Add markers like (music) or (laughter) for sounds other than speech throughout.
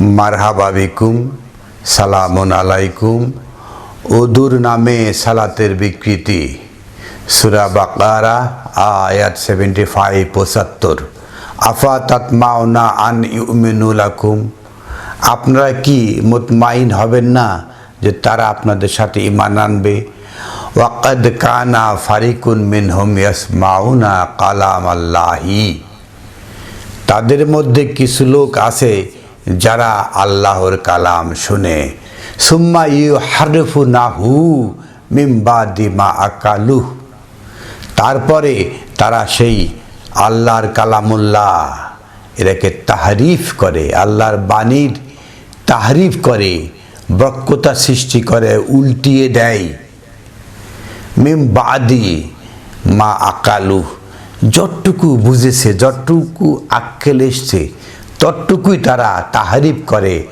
মারহাবা বিকুম, সালামুন আলাইকুম। ওদুর নামে সালাতের বিকৃতি। সুরা বাকারা, আয়াত সেভেন্টি ফাইভ পঁচাত্তর। আফা তাতমাওনা আন ইউমিনুলাকুম আপনারা কি মুতমাইন হবেন না যে তারা আপনাদের সাথে ইমান আনবে? ওয়াকাদ কানা ফারিকুন মিনহুম ইয়াসমাউনা কালাম আল্লাহি তাদের মধ্যে কিছু লোক আছে যারা আল্লাহর কালাম শুনে, সুম্মা ইউ হারফু নাহু মিম্বা দিমা আকালু তারপরে তারা সেই আল্লাহর কালামুল্লাহ এটাকে তাহারিফ করে, আল্লাহর বাণীর তাহারিফ করে বক্রতা সৃষ্টি করে, উল্টিয়ে দেয়। মিম বাদি মা আকালু যতটুকু বুঝেছে, যতটুকু আক্কেল এসছে ততটুকুই তারা তাহারিফ করে,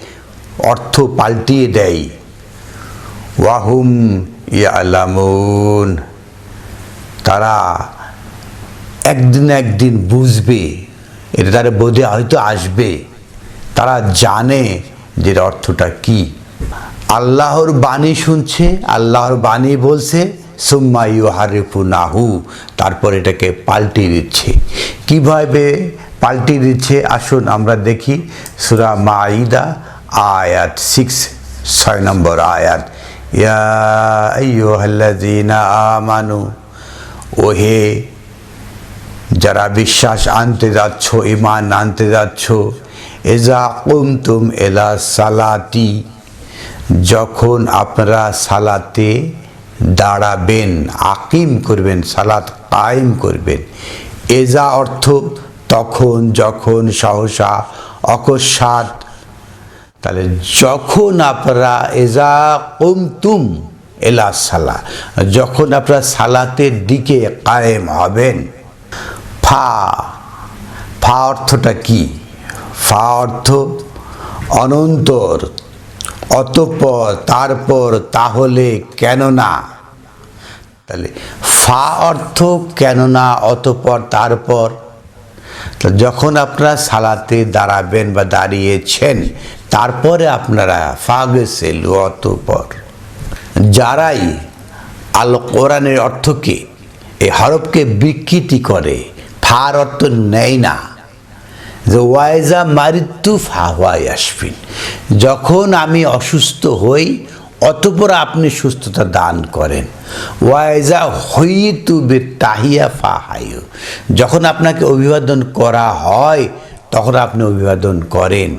অর্থ পাল্টিয়ে দেয়। ওয়াহুম ইয়ালামুন। তারা একদিন একদিন বুঝবে, এটা তারা বোধে হয়তো আসবে। তারা জানে যে অর্থটা কি। আল্লাহর বাণী শুনছে, আল্লাহর বাণী বলছে, সুম্মা ইউ হারিফু নাহু তারপর এটাকে পাল্টিয়ে দিচ্ছে। কীভাবে পাল্টিয়ে দিচ্ছে। আসুন আমরা দেখি সুরা মাইদা আয়াত সিক্স ছয় নম্বর আয়াত। ইয়া আমানু, ওহে, যারা বিশ্বাস আনতে যাচ্ছ ইমান আনতে যাচ্ছ এজা কুমতুম এলা সালাতি, যখন আপনারা সালাতে দাঁড়াবেন, আকিম করবেন, সালাত কায়েম করবেন। এজা অর্থ তখন যখন সহসা অকস্মাৎ, তাহলে যখন আপনারা এজা কুমতুম এলা সালা, যখন আপনারা সালাতের দিকে কায়েম হবেন, ফা ফা অর্থটা কি? ফা অর্থ অনন্তর, অতপর, তারপর, তাহলে কেননা? তাহলে ফা অর্থ কেননা, অতপর, তারপর? যখন আপনারা সালাতে দাঁড়াবেন বা দাঁড়িয়েছেন, তারপরে আপনারা ফা গেছে অতঃপর যারাই আল কোরআনের অর্থকে, এই হরফকে বিকৃতি করে ফার অর্থ নেয় না। যে ওয়াইজা মারিত্যু ফাওয়াই আসবিন যখন আমি অসুস্থ হই অতপর আপনি সুস্থতা দান করেন। ওয়াইজা হইতু বে তাহিয়া ফাহায়ু। যখন আপনাকে অভিবাদন করা হয়, তখন আপনি অভিবাদন করেন।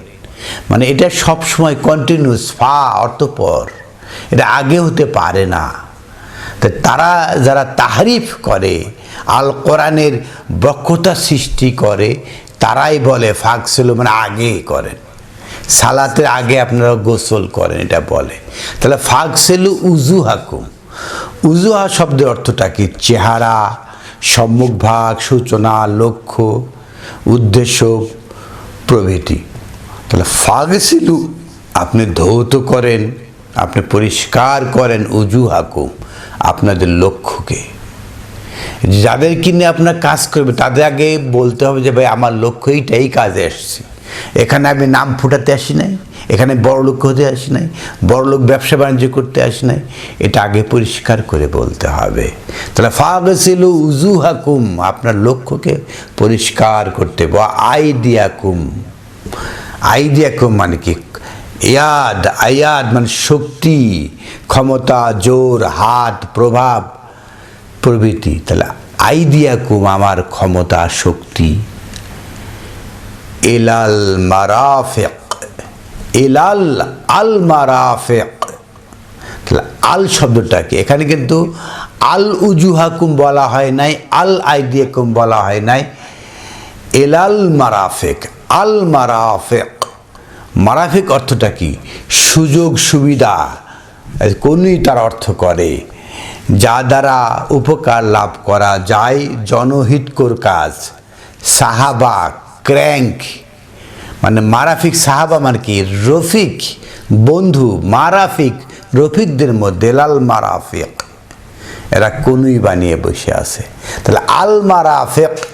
মানে এটা সবসময় কন্টিনিউস ফা, অতপর। এটা আগে হতে পারে না। তারা যারা তাহারিফ করে আল কোরআনের বক্ষতা সৃষ্টি করে, তারাই বলে ফাঁকসেলু মানে আগে করেন। সালাতের আগে আপনারা গোসল করেন, এটা বলে। তাহলে ফাঁকসেলু উজু হাকুম উজুহা শব্দের অর্থটা কি? চেহারা সম্মুখভাগ সূচনা, লক্ষ্য, উদ্দেশ্য, প্রভৃতি। তাহলে ফাগসিলু আপনি ধৌত করেন, আপনি পরিষ্কার করেন উজু হাকুম আপনাদের লক্ষ্যকে। যাদের কিনে আপনার কাজ করবে, তাদের আগে বলতে হবে যে, ভাই, আমার লক্ষ্য এইটাই কাজে আসছে এখানে আমি নাম ফুটাতে আসি নাই, এখানে বড় লোক হতে আসি নাই বড় লোক ব্যবসা বাণিজ্য করতে আসি নাই, এটা আগে পরিষ্কার করে বলতে হবে। তাহলে ফাগসিল উজু হাকুম আপনার লক্ষ্যকে পরিষ্কার করতে বা আইডিয়াকুম আইডিয়াকুম মানে কি? ইয়াদ, আয়াদ মানে শক্তি, ক্ষমতা, জোর, হাত, প্রভাব প্রভৃতি তাহলে আইডিয়া কুম আমার ক্ষমতা, শক্তি। এলাল মারাফেক। এলাল আল মারাফেক। আল শব্দটা কি? এখানে কিন্তু আল উজুহাকুম বলা হয় নাই, আল আইডিয়াকুম বলা হয় নাই। এলাল মারাফেক, আল মারাফেক। মারাফিক অর্থটা কি? সুযোগ, সুবিধা। কোনই তার অর্থ করে? যা দ্বারা উপকার লাভ করা যায়, জনহিতকর কাজ। সাহাবা ক্র্যাঙ্ক। মানে মারাফিক সাহাবা মানে কি? রফিক বন্ধু, মারাফিক রফিকদের মধ্যে লাল মারাফিক। এরা কোনুই বানিয়ে বসে আছে। তাহলে আল মারাফিক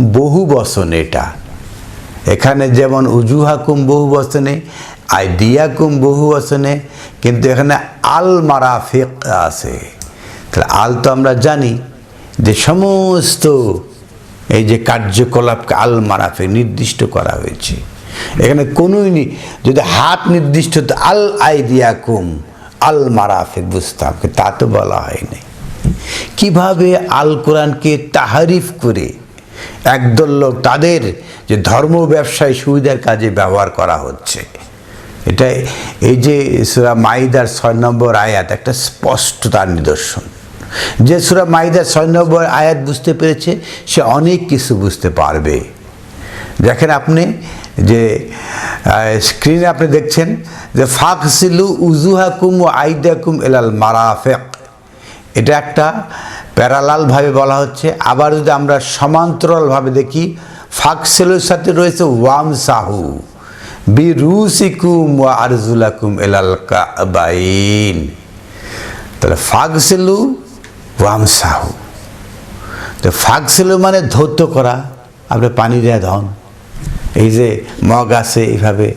বহু বসন এটা। এখানে যেমন উজু হাকুম বহু বচনে আইডিয়াকুম বহু বসনে কিন্তু এখানে আল মারাফিক আছে। তাহলে আল তো আমরা জানি যে সমস্ত এই যে কার্যকলাপকে আল মারাফে নির্দিষ্ট করা হয়েছে। এখানে কোনোই নি যদি হাত নির্দিষ্ট আল আইডিয়াকুম আল মারাফে বুঝতাম তা তো বলা হয়নি। কীভাবে আল কোরআনকে তাহারিফ করে একদল লোক তাদের যে ধর্ম ব্যবসায় সুবিধার কাজে ব্যবহার করা হচ্ছে? এটা এই যে সুরা মাইদার ছয় নম্বর আয়াত একটা স্পষ্ট তার নিদর্শন। যে সুরা মাইদার ছয় নম্বর আয়াত বুঝতে পেরেছে, সে অনেক কিছু বুঝতে পারবে। দেখেন আপনি যে স্ক্রিনে আপনি দেখছেন যে ফাকসিলু উজুহাকুম ও আইদাকুম এলাল মারাফেক। এটা একটা প্যারালালভাবে বলা হচ্ছে। আবার যদি আমরা সমান্তরালভাবে দেখি ফাকসেলের সাথে রয়েছে ওয়াম সাহু বি রুসিকুম ওয়া আরজুলাকুম এলাল কাবাইন। তাহলে ফাগসেলু ওয়াম সাহু। তো ফাগসেলু মানে ধৌত করা, আপনি পানি দেয়া ধন। এই যে মগ আছে, এইভাবে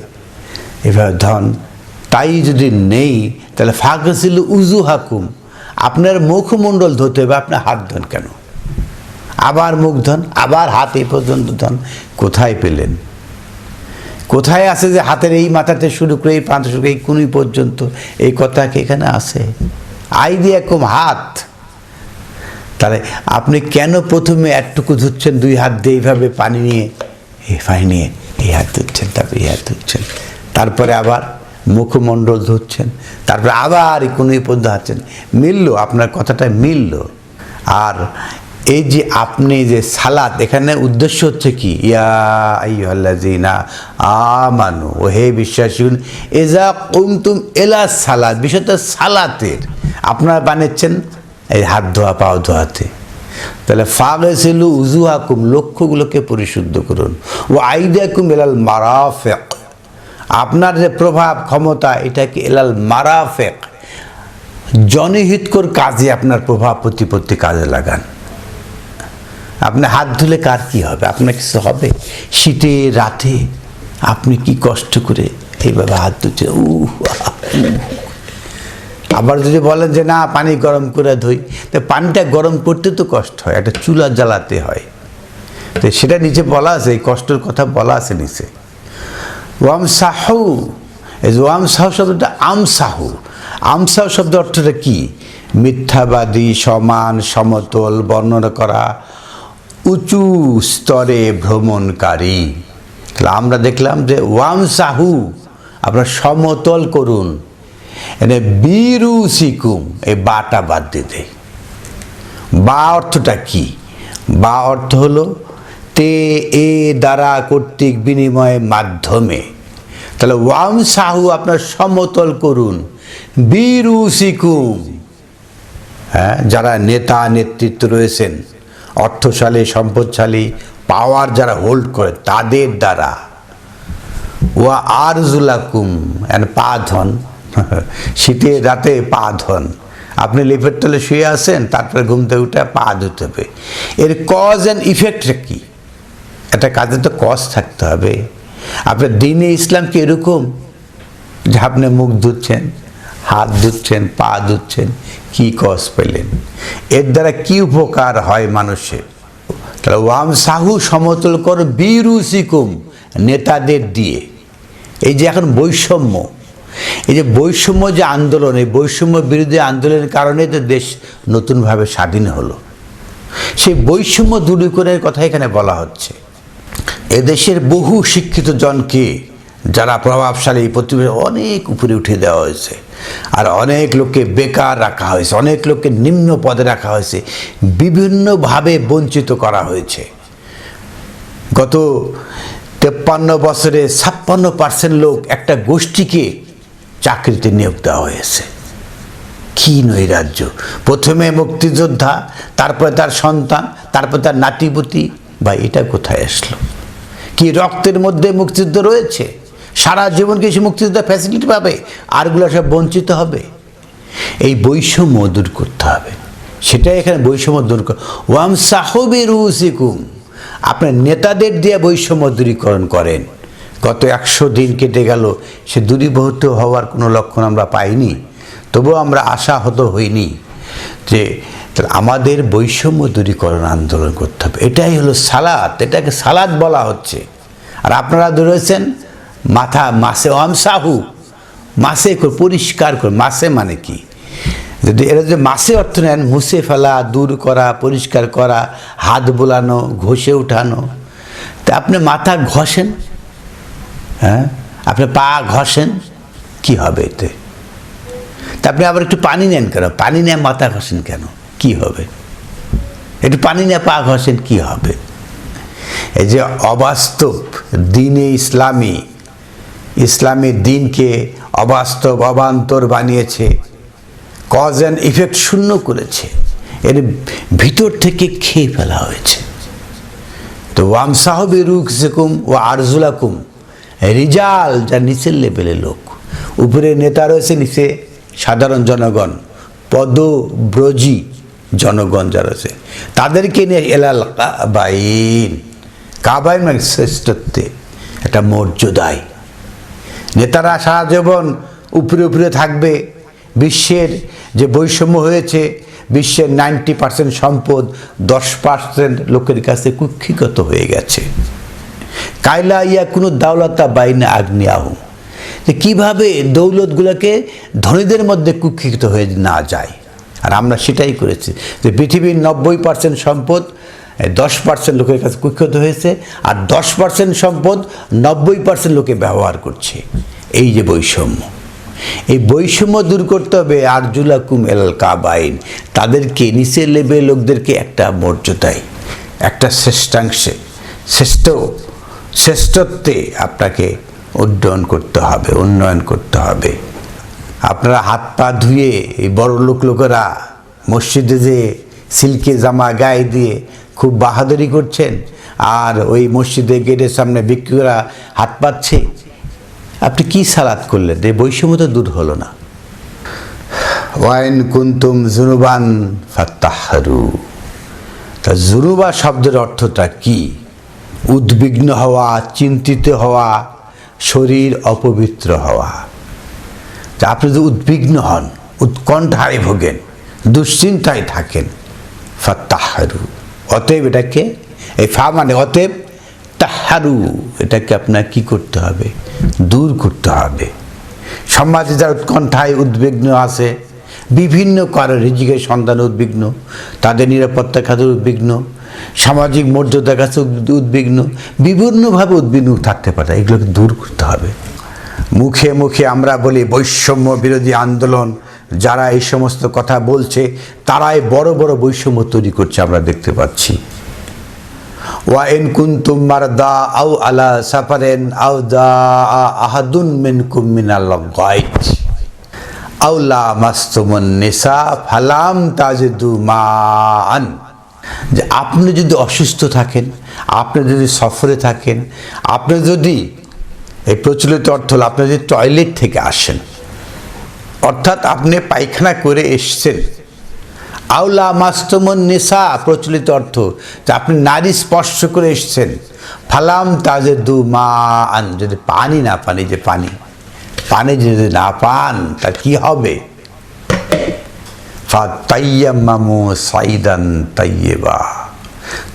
এইভাবে ধন। তাই যদি নেই, তাহলে ফাগসিলু উজু হাকুম। আপনার মুখমণ্ডল ধরতে হবে, আপনার হাত ধন কেন? আবার মুখ ধন, আবার হাত এই পর্যন্ত ধন। কোথায় পেলেন? কোথায় আছে যে হাতের এই মাথাতে শুরু করে, এই প্রান্ত শুরু করে, এই কুনি পর্যন্ত? এই কথা কি এখানে আছে? আই দিয়ে কম হাত। তাহলে আপনি কেন প্রথমে একটুকু ধুচ্ছেন, দুই হাত দিয়ে এইভাবে পানি নিয়ে? পানি নিয়ে, এই হাত ধুচ্ছেন, তারপরে এই হাত ধুচ্ছেন। তারপরে আবার মুখমণ্ডল ধুচ্ছেন, তারপরে আবার কোনো পর্যন্ত হাঁটছেন। মিলল, আপনার কথাটা মিলল। আর এই যে আপনি যে সালাত, এখানে উদ্দেশ্য হচ্ছে কি? ইয়া আমানু, ও হে বিশ্বাসী এজা কুমতুম এলা সালাত, বিশেষত সালাতের। আপনারা বানাচ্ছেন এই হাত ধোয়া পাও ধোয়াতে। তাহলে ফাগেসিলু উজু হাকুম লক্ষ্যগুলোকে পরিশুদ্ধ করুন। ও আইডিয়াকুম এলাল মারাফেক। আপনার যে প্রভাব, ক্ষমতা, এটাকে এলাল মারাফেক। জনহিতকর কাজে আপনার প্রভাব প্রতিপত্তি কাজে লাগান। আপনি হাত ধুলে কার কি হবে? আপনার কিছু হবে? শীতে, রাতে আপনি কি কষ্ট করে এইভাবে হাত ধুচ্ছে উ আবার যদি বলেন যে, না, পানি গরম করে ধুই, তো পানিটা গরম করতে তো কষ্ট হয়, একটা চুলা জ্বালাতে হয়। তো সেটা নিচে বলা আছে, এই কষ্টের কথা বলা আছে নিচে। ওয়াম সাহু এই যে ওয়াম সাহু শব্দটা আম সাহু আম সাহু শব্দ অর্থটা কি? মিথ্যাবাদী, সমান, সমতল, বর্ণনা করা, উঁচু স্তরে ভ্রমণকারী। তাহলে আমরা দেখলাম যে ওয়াম সাহু আপনার সমতল করুন। এনে বীরু সিকুম, এই বাটা বাদ দিতে বা অর্থটা কি? বা অর্থ হলো তে এ দ্বারা কর্তৃক বিনিময়ের মাধ্যমে। তাহলে ওয়াম সাহু আপনার সমতল করুন। বীরু সিকুম। হ্যাঁ যারা নেতা নেতৃত্ব রয়েছেন, অর্থশালী, সম্পদশালী, পাওয়ার যারা হোল্ড করে, তাদের দ্বারা। ওয়া আরজুলাকুম অ্যান্ড পা (laughs) শীতের রাতে পা ধন। আপনি লিফের তলে শুয়ে আসেন তারপরে ঘুম থেকে উঠে পা ধুতে হবে। এর কজ অ্যান্ড ইফেক্টটা কি? একটা কাজে তো কজ থাকতে হবে। আপনার দিনে ইসলাম কি এরকম? যে আপনি মুখ ধুচ্ছেন, হাত ধুচ্ছেন, পা ধুচ্ছেন, কি কজ পেলেন? এর দ্বারা কি উপকার হয় মানুষের? তাহলে ওয়াম সাহু সমতল কর বীরু সিকুম নেতাদের দিয়ে। এই যে এখন বৈষম্য এই যে বৈষম্য যে আন্দোলন, এই বৈষম্য বিরোধী আন্দোলনের কারণে তো দেশ নতুনভাবে স্বাধীন হলো। সেই বৈষম্য দূরীকরণের কথা এখানে বলা হচ্ছে। এদেশের বহু শিক্ষিত জনকে যারা প্রভাবশালী, প্রতিবেশী, অনেক উপরে উঠে দেওয়া হয়েছে। আর অনেক লোককে বেকার রাখা হয়েছে, অনেক লোককে নিম্ন পদে রাখা হয়েছে, বিভিন্নভাবে বঞ্চিত করা হয়েছে। গত তেপ্পান্ন বছরে ছাপ্পান্ন পার্সেন্ট লোক একটা গোষ্ঠীকে চাকরিতে নিয়োগ দেওয়া হয়েছে। কি নৈরাজ্য প্রথমে মুক্তিযোদ্ধা, তারপরে তার সন্তান, তারপরে তার নাতিপতি বা এটা কোথায় আসলো? কি রক্তের মধ্যে মুক্তিযুদ্ধ রয়েছে? সারা জীবন কিছু মুক্তিযুদ্ধ ফ্যাসিলিটি পাবে? আরগুলো সব বঞ্চিত হবে? এই বৈষম্য দূর করতে হবে। সেটাই এখানে বৈষম্য দূর ওয়াম সাহবি রুসিকুম আপনার নেতাদের দিয়ে বৈষম্য দূরীকরণ করেন। গত একশো দিন কেটে গেল, সে দূরীভূত হওয়ার কোনো লক্ষণ আমরা পাইনি। তবুও আমরা আশাহত হইনি যে আমাদের বৈষম্য দূরীকরণ আন্দোলন করতে হবে। এটাই হলো সালাদ এটাকে সালাদ বলা হচ্ছে। আর আপনারা ধরেছেন মাথা, মাসে আমসাহু মাসে কর- পরিষ্কার করে, মাসে মানে কি? যদি এরা যে মাসে অর্থ নেন, মুছে ফেলা, দূর করা, পরিষ্কার করা, হাত বোলানো, ঘষে উঠানো, তা আপনি মাথা ঘষেন হ্যাঁ? আপনি পা ঘষেন, কি হবে এতে? তা আপনি আবার একটু পানি নেন কেন? পানি নিয়ে মাথা ঘষেন কেন? কি হবে? একটু পানি নিয়ে পা ঘষেন, কি হবে? এই যে অবাস্তব দিনে ইসলামী ইসলামী দিনকে অবাস্তব, অবান্তর বানিয়েছে কজ অ্যান্ড ইফেক্ট শূন্য করেছে, এর ভিতর থেকে খেয়ে ফেলা হয়েছে। তো ওয়াম সাহবি রুখ সেকুম ও আরজুলাকুম রিজাল যা নিচের লেভেলের লোক। উপরে নেতা রয়েছে নিচে সাধারণ জনগণ, পদব্রজী জনগণ যারা রয়েছে। তাদেরকে নিয়ে এলাল কাবাইন। কাবাইন মানে শ্রেষ্ঠত্বে, একটা মর্যাদায়। নেতারা সারা জীবন উপরে উপরে থাকবে। বিশ্বের যে বৈষম্য হয়েছে, বিশ্বের নাইনটি পার্সেন্ট সম্পদ, দশ পার্সেন্ট লোকের কাছে কুক্ষিগত হয়ে গেছে। কাইলা ইয়া কোনো দাওলাতা বাইনা আগ্নিয়াহু। যে কীভাবে দৌলতগুলোকে ধনীদের মধ্যে কুক্ষিত হয়ে না যায়। আর আমরা সেটাই করেছি যে পৃথিবীর নব্বই পার্সেন্ট সম্পদ দশ পার্সেন্ট লোকের কাছে কুক্ষিত হয়েছে, আর দশ পার্সেন্ট সম্পদ নব্বই পার্সেন্ট লোকে ব্যবহার করছে। এই যে বৈষম্য। এই বৈষম্য দূর করতে হবে আরজুলাকুম এল কাবাইন। তাদেরকে নিচে লেভেল লোকদেরকে একটা মর্যাদায়, একটা শ্রেষ্ঠাংশে, শ্রেষ্ঠ শ্রেষ্ঠত্বে আপনাকে উড্ডয়ন করতে হবে উন্নয়ন করতে হবে। আপনারা হাত পা ধুয়ে এই বড় লোক লোকেরা মসজিদে যে সিল্কে জামা গায়ে দিয়ে খুব বাহাদুরি করছেন আর ওই মসজিদে গেটের সামনে বিক্রিরা হাত পাচ্ছে আপনি কি সালাত করলেন? এই বৈষম্য তো দূর হলো না। ওয়াইন কুন্তুম জুনুবান ফাত্তাহারু। তা জুনুবা শব্দের অর্থটা কি? উদ্বিগ্ন হওয়া, চিন্তিত হওয়া, শরীর অপবিত্র হওয়া। তা আপনি যদি উদ্বিগ্ন হন, উৎকণ্ঠায় ভোগেন, দুশ্চিন্তায় থাকেন, ফাত্তাহারু। অতএব এটাকে, এই ফা মানে অতএব তাহারু, এটাকে আপনার কি করতে হবে? দূর করতে হবে। সমাজে যারা উৎকণ্ঠায় উদ্বিগ্ন আছে, বিভিন্ন কারণ রিজিকের সন্ধান উদ্বিগ্ন, তাদের নিরাপত্তা খাতে উদ্বিগ্ন সামাজিক মর্যাদার কাছে উদ্বিগ্ন, বিভিন্নভাবে উদ্বিগ্ন থাকতে পারে, এগুলোকে দূর করতে হবে। মুখে মুখে আমরা বলি বৈষম্য বিরোধী আন্দোলন, যারা এই সমস্ত কথা বলছে, তারাই বড় বড় বৈষম্য তৈরি করছে আমরা দেখতে পাচ্ছি। ওয়া ইন কুনতুম মারদা আও আলা সাফারেন আও দা আহাদুন মিনকুম মিনাল গায়ব। আও লা মাসতুমুন নিসা ফালাম মান যে আপনি যদি অসুস্থ থাকেন, আপনি যদি সফরে থাকেন, আপনি যদি এই প্রচলিত অর্থ হলো আপনি যদি টয়লেট থেকে আসেন, অর্থাৎ আপনি পায়খানা করে এসছেন, আউলা মাস্তমন নেশা প্রচলিত অর্থ যে আপনি নারী স্পর্শ করে এসছেন, ফালাম তাজে দু মা আন যদি পানি না পানি যে পানি পানি যদি না পান, তা কি হবে? তাইয়াম্মামু সাইদান তাইয়েবা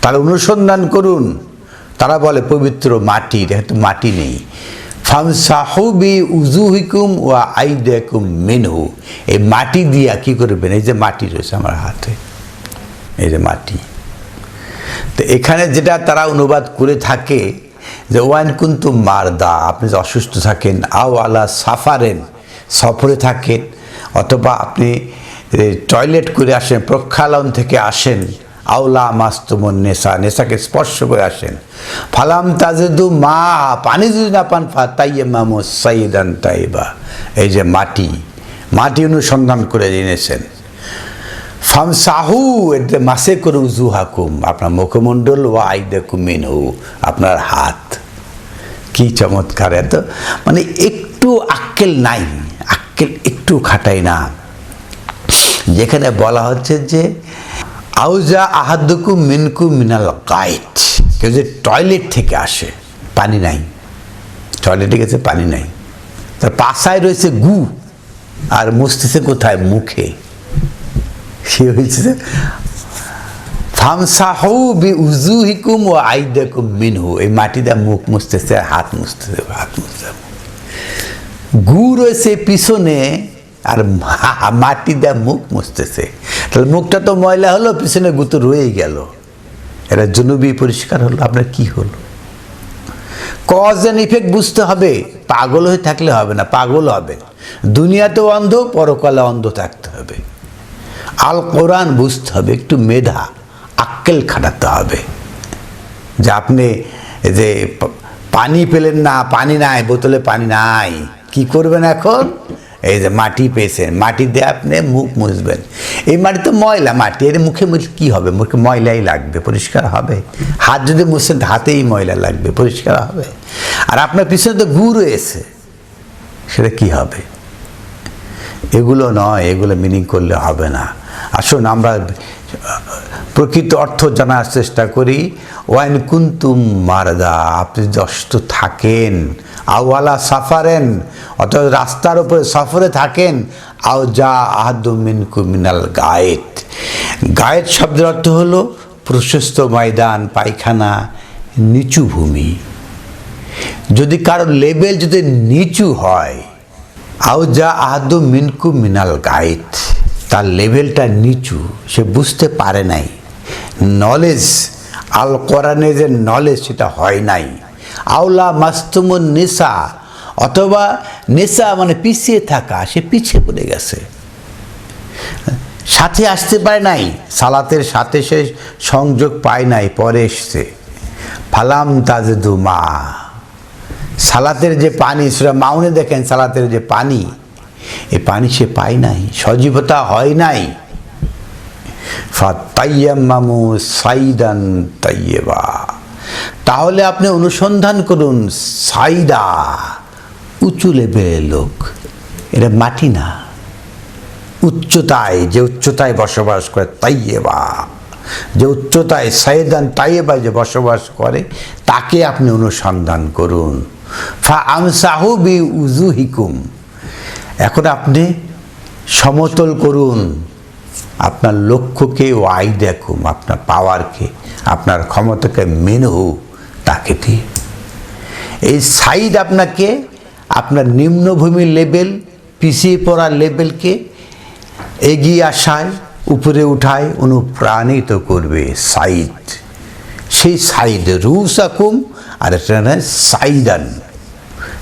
তার অনুসন্ধান করুন। তারা বলে, পবিত্র মাটি, যেহেতু মাটি নেই। ফামসাহুবি উজুহিকুম ও আইদেকুম মিনহু। এই মাটি দিয়া কি করবেন? এই যে মাটি রয়েছে আমার হাতে। এই যে মাটি। তো এখানে যেটা তারা অনুবাদ করে থাকে, যে ওয়ান কিন্তু মারদা, আপনি যে অসুস্থ থাকেন, আও আলা সাফারেন, সফরে থাকেন, অথবা আপনি টয়লেট করে আসেন, প্রক্ষালন থেকে আসেন আওলা মাস্তমন নেশা, নেশাকে স্পর্শ করে আসেন। ফালাম তাজেদু মা, পানি যদি না পান ফা তাইয়ে মামু সাইদান তাইবা। এই যে মাটি মাটি অনুসন্ধান করে এনেছেন। ফামসাহু এতে মাসে করে উজু হাকুম, আপনার মুখমণ্ডল ও আইদেকু মিনহু, আপনার হাত। কি চমৎকার, এত মানে একটু আক্কেল নাই, আক্কেল একটু খাটাই না। যেখানে বলা হচ্ছে যে আউজা আহাদুকু মিনকু মিনাল গাইট কেউ যে টয়লেট থেকে আসে, পানি নাই। টয়লেটে গেছে, পানি নাই। তার পাশায় রয়েছে গু। আর মস্তিষ্কে কোথায়? মুখে। সে হয়েছে ফামসাহু বি উজুহিকুম ও আইদাকুম মিনহু। এই মাটি দিয়ে মুখ মুছতেছে হাত মুছতেছে হাত মুছতে গু রয়েছে পিছনে আর মাটি দিয়ে মুখ মুছতেছে। তাহলে মুখটা তো ময়লা হলো, পিছনে গু তো রয়েই গেল। এটা জনুবি পরিষ্কার হলো, আপনার কি হলো? কজ অ্যান্ড ইফেক্ট বুঝতে হবে, পাগল হয়ে থাকলে হবে না, পাগল হবে। দুনিয়াতেও অন্ধ, পরকালে অন্ধ থাকতে হবে। আল কোরআন বুঝতে হবে, একটু মেধা, আক্কেল খাটাতে হবে। যে আপনি যে পানি পেলেন না, পানি নাই, বোতলে পানি নাই, কি করবেন এখন? এই যে মাটি পেয়েছেন, মাটি দিয়ে আপনি মুখ মুছবেন। এই মাটি তো ময়লা, মাটি, এর মুখে মুছলে কী হবে? মুখে ময়লাই লাগবে, পরিষ্কার হবে। হাত যদি মুছেন হাতেই ময়লা লাগবে, পরিষ্কার হবে। আর আপনার পিছনে তো গু রয়েছে, সেটা কি হবে? এগুলো নয়, এগুলো মিনিং করলে হবে না। আসুন, আমরা প্রকৃত অর্থ জানার চেষ্টা করি। ওয়াইন কুন্তুম মারদা, আপনি যদি অসুস্থ থাকেন আওয়ালা সাফারেন, অর্থাৎ রাস্তার উপরে সফরে থাকেন, আও যা আহাদুমিন কুমিনাল গায়েত। গায়েত শব্দের অর্থ হলো প্রশস্ত ময়দান, পায়খানা, নিচু ভূমি। যদি কারও লেভেল যদি নিচু হয়, আও যা আহাদু মিনকু মিনাল গাইড তার লেভেলটা নিচু, সে বুঝতে পারে নাই। নলেজ, আল কোরআনে যে নলেজ, সেটা হয় নাই। আউলা মাস্তুমুন নেশা অথবা নেশা মানে পিছিয়ে থাকা, সে পিছিয়ে পড়ে গেছে। সাথে আসতে পারে নাই, সালাতের সাথে সে সংযোগ পায় নাই, পরে এসছে। ফালাম তাজদু মা, সালাতের যে পানি সেটা মাউনে দেখেন সালাতের যে পানি, এ পানি সে পায় নাই, সজীবতা হয় নাই। ফা ফাতাইয়াম্মামু সাইদান তাইয়েবা তাহলে আপনি অনুসন্ধান করুন সাইদা উঁচু লেভেলের লোক। এটা মাটি না। উচ্চতায়, যে উচ্চতায় বসবাস করে তাইয়েবা যে উচ্চতায় সাইদান তাইয়েবায় যে বসবাস করে, তাকে আপনি অনুসন্ধান করুন। ফা আমসাহু বি উজুহিকুম এখন আপনি সমতল করুন। আপনার লক্ষ্যকে ওয়াই দেখুন আপনার পাওয়ারকে আপনার ক্ষমতাকে মেনহু তাকে দিয়ে। এই সাইড আপনাকে, আপনার নিম্নভূমির লেভেল, পিছিয়ে পড়া লেভেলকে এগিয়ে আসায়, উপরে উঠায় অনুপ্রাণিত করবে সাইদ। সেই সাইদ রুসাকুম আর একটা নয় সাইদান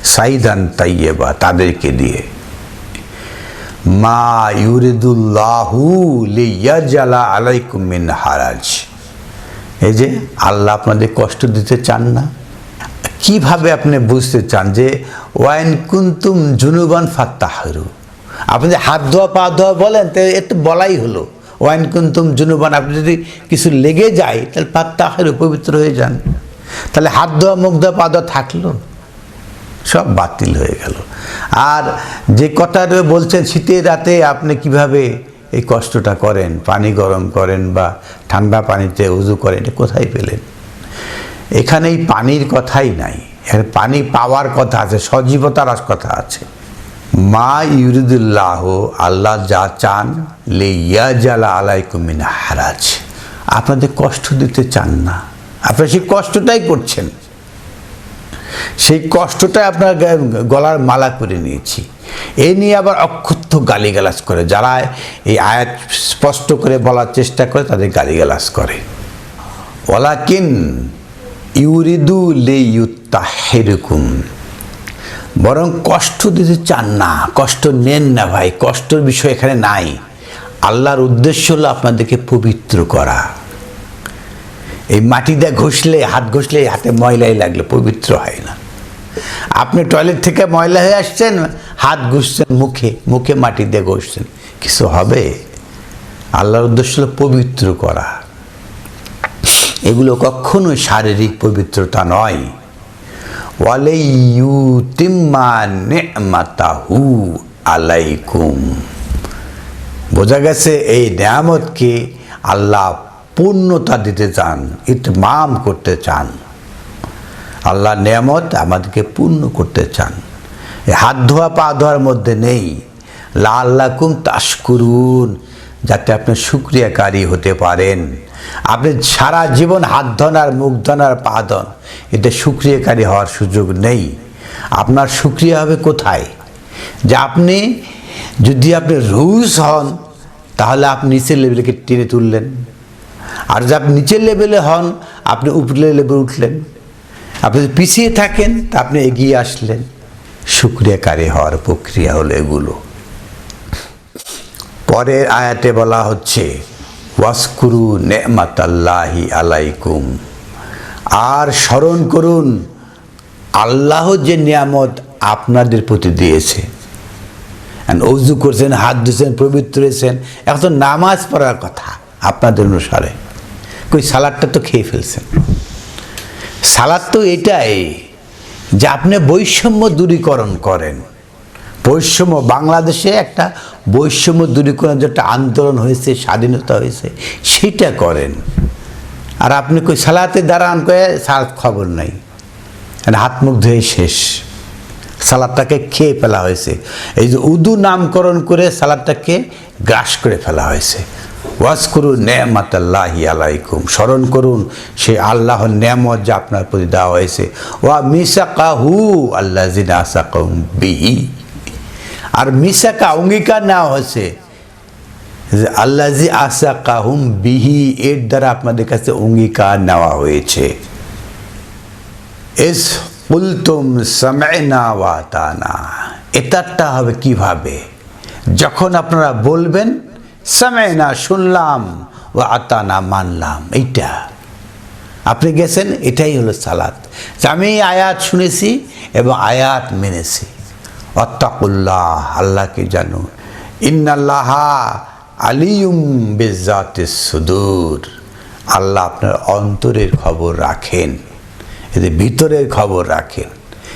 সাইদান তাইয়েবা তাদেরকে দিয়ে। মা ইউরিদুল্লাহু লিয়াজালা আলাইকুম মিন হারাজ। এই যে আল্লাহ আপনাদের কষ্ট দিতে চান না। কীভাবে আপনি বুঝতে চান যে ওয়াইন কুন্তুম জুনুবান ফাত্তাহরু? আপনি যে হাত ধোয়া, পা ধোয়া বলেন, তো একটু বলাই হলো। ওয়াইন কুন্তুম জুনুবান, আপনি যদি কিছু লেগে যায়, তাহলে ফাত্তাহরু পবিত্র হয়ে যান। তাহলে হাত ধোয়া, মুখ ধোয়া, পা ধোয়া থাকল। সব বাতিল হয়ে গেল। আর যে কথাটা বলছেন শীতের রাতে আপনি কীভাবে এই কষ্টটা করেন, পানি গরম করেন বা ঠান্ডা পানিতে উজু করেন, এটা কোথায় পেলেন? এখানে এই পানির কথাই নাই, এখানে পানি পাওয়ার কথা আছে, সজীবতার কথা আছে। মা ইউরিদুল্লাহ, আল্লাহ যা চান লে ইয়াজালা আলাইকুমিন হারাজ। আপনাদের কষ্ট দিতে চান না আপনারা সেই কষ্টটাই করছেন। সেই কষ্টটা আপনার গলার মালা করে নিয়েছি। এ নিয়ে আবার অক্ষুত্থ গালিগালাজ করে যারা এই আয়াত স্পষ্ট করে বলার চেষ্টা করে তাদের গালিগালাজ করে। ওলাকিন ইউরিদু লে ইউত্তাহেরকুম বরং কষ্ট দিতে চান না, কষ্ট নেন না ভাই, কষ্টের বিষয় এখানে নাই। আল্লাহর উদ্দেশ্য হলো আপনাদেরকে পবিত্র করা। এই মাটি দিয়ে ঘষলে, হাত ঘষলে, হাতে ময়লাই লাগলে পবিত্র হয় না। আপনি টয়লেট থেকে ময়লা হয়ে আসছেন, হাত ঘুষছেন, মুখে মুখে মাটি দিয়ে ঘষছেন। কিছু হবে? আল্লাহর উদ্দেশ্য হলো পবিত্র করা। এগুলো কখনোই শারীরিক পবিত্রতা নয়। ওয়ালে আলাইকুম। বোঝা গেছে এই নিয়ামতকে আল্লাহ পূর্ণতা দিতে চান, ইতমাম করতে চান। আল্লাহ নিয়ামত আমাদেরকে পূর্ণ করতে চান। হাত ধোয়া, পা ধোয়ার মধ্যে নেই। লা আল্লাহ কুম তাস করুন যাতে আপনি সুক্রিয়াকারী হতে পারেন। আপনি সারা জীবন হাত ধন আর মুখ ধন আর পা ধন, এতে সুক্রিয়াকারী হওয়ার সুযোগ নেই। আপনার সুক্রিয়া হবে কোথায়? যে আপনি, যদি আপনি রুশ হন, তাহলে আপনি নিচের লেভেলকে টেনে তুললেন। আর যদি আপনি নিচের লেভেলে হন, আপনি উপরের লেভেলে উঠলেন। আপনি যদি পিছিয়ে থাকেন, তা আপনি এগিয়ে আসলেন। সুক্রিয়াকারী হওয়ার প্রক্রিয়া হলো এগুলো। পরের আয়াতে বলা হচ্ছে ওয়াসকুরু নেমাতাল্লাহি আলাইকুম। আর স্মরণ করুন, আল্লাহ যে নিয়ামত আপনাদের প্রতি দিয়েছে। অজু করছেন, হাত ধুছেন পবিত্র হয়েছেন, এখন তো নামাজ পড়ার কথা আপনাদের অনুসারে। কই, সালাদটা তো খেয়ে ফেলছেন। সালাদ তো এটাই যে আপনি বৈষম্য দূরীকরণ করেন। বৈষম্য বাংলাদেশে একটা বৈষম্য দূরীকরণ যেটা আন্দোলন হয়েছে, স্বাধীনতা হয়েছে, সেটা করেন। আর আপনি কই সালাতে দাঁড়ান করে সালাদ খবর নাই। মানে হাত মুখ ধুয়ে শেষ। সালাদটাকে খেয়ে ফেলা হয়েছে। এই যে উদু নামকরণ করে সালাদটাকে গ্রাস করে ফেলা হয়েছে। ওয়াজ করুন নেমাতাল্লাহি আলাইকুম। স্মরণ করুন, সে আল্লাহর নেমত যা আপনার প্রতি দেওয়া হয়েছে। ওয়া মিসাকাহু আল্লাহ জিনা আসাকাহুম বিহি। আর মিসাকা অঙ্গীকার নেওয়া হয়েছে যে আল্লাহ জি আসা কাহুম বিহি, এর দ্বারা আপনাদের কাছে অঙ্গীকার নেওয়া হয়েছে। এস উলতুম সামেনা ওয়াতানা এটারটা হবে কীভাবে? যখন আপনারা বলবেন সামেনা শুনলাম ও আতানা মানলাম। এইটা। আপনি গেছেন, এটাই হলো সালাত। আমি আয়াত শুনেছি এবং আয়াত মেনেছি। অত্তাকুল্লাহ, আল্লাহকে জানুন ইন্নাল্লাহা আলিউম বেজাতে সুদূর। আল্লাহ আপনার অন্তরের খবর রাখেন। এদের ভিতরের খবর রাখেন।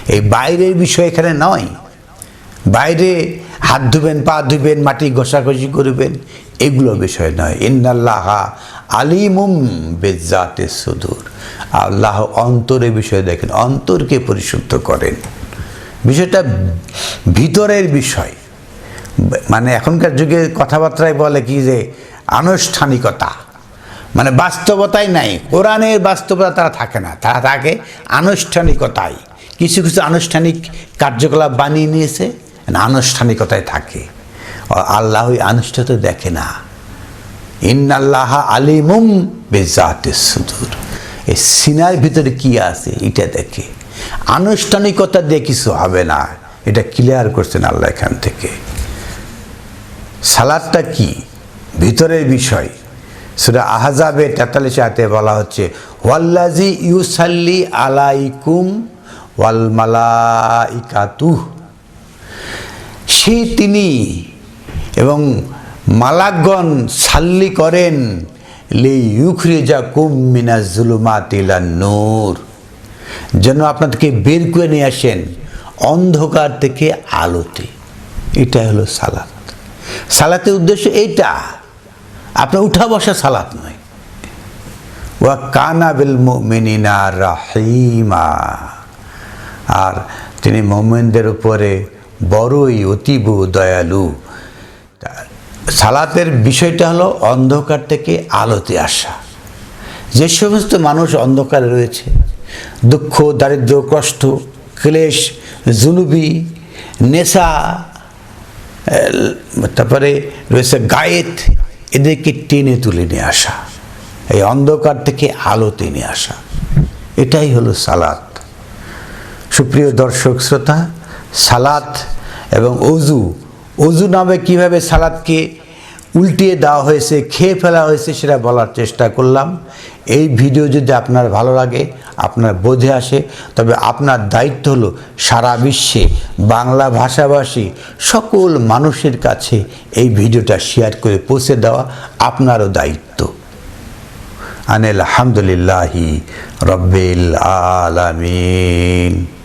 এই বাইরের বিষয় এখানে নয়। বাইরে হাত ধুবেন, পা ধুবেন, মাটি ঘষাঘষি করবেন এগুলো বিষয় নয়। ইন্নাল্লাহা আলিমুম বেজাতে সুদূর। আল্লাহ অন্তরের বিষয় দেখেন, অন্তরকে পরিশুদ্ধ করেন। বিষয়টা ভিতরের বিষয়। মানে এখনকার যুগে কথাবার্তায় বলে কি যে আনুষ্ঠানিকতা। মানে বাস্তবতাই নাই। কোরআনের বাস্তবতা তারা থাকে না। তারা থাকে আনুষ্ঠানিকতায়। কিছু কিছু আনুষ্ঠানিক কার্যকলাপ বানিয়ে নিয়েছে। আনুষ্ঠানিকতায় থাকে। আল্লাহ ওই আনুষ্ঠানিকতা দেখে না। ইন্নাল্লাহ আলিমুম বেজাতে সুদূর। এই সিনার ভিতরে কি আছে, এটা দেখে। আনুষ্ঠানিকতা দিয়ে কিছু হবে না। এটা ক্লিয়ার করছেন আল্লাহ এখান থেকে। সালাদটা কি? ভিতরের বিষয়। সেটা আহাজাবে তেতাল্লিশ আয়তে বলা হচ্ছে ওয়াল্লাজি ইউসাল্লি আলাইকুম ওয়াল মালাইকাতু সে তিনি এবং মালাগণ সাল্লি করেন লি ইউখরিজা কুম মিনা জুলুমাতিলা নূর। যেন আপনাদেরকে বের করে নিয়ে আসেন অন্ধকার থেকে আলোতে। এটা হলো সালাত। সালাতের উদ্দেশ্য এইটা, আপনার উঠা বসা সালাত নয়। ওয়া কানা বিল মুমিনিনা রাহিমা। আর তিনি মোমেনদের উপরে বড়ই অতীব দয়ালু। সালাতের বিষয়টা হলো অন্ধকার থেকে আলোতে আসা। যে সমস্ত মানুষ অন্ধকারে রয়েছে, দুঃখ, দারিদ্র, কষ্ট, ক্লেশ, জুনুবি, নেশা তারপরে রয়েছে গায়েত, এদেরকে টেনে তুলে নিয়ে আসা, এই অন্ধকার থেকে আলোতে নিয়ে আসা। এটাই হলো সালাত। সুপ্রিয় দর্শক, শ্রোতা, সালাত এবং অজু অজু নামে কীভাবে সালাদকে উল্টিয়ে দেওয়া হয়েছে, খেয়ে ফেলা হয়েছে সেটা বলার চেষ্টা করলাম। এই ভিডিও যদি আপনার ভালো লাগে, আপনার বোঝে আসে, তবে আপনার দায়িত্ব হলো সারা বিশ্বে বাংলা ভাষাভাষী সকল মানুষের কাছে এই ভিডিওটা শেয়ার করে পৌঁছে দেওয়া আপনারও দায়িত্ব। আনিল আলহামদুলিল্লাহি রব্বিল আলামিন।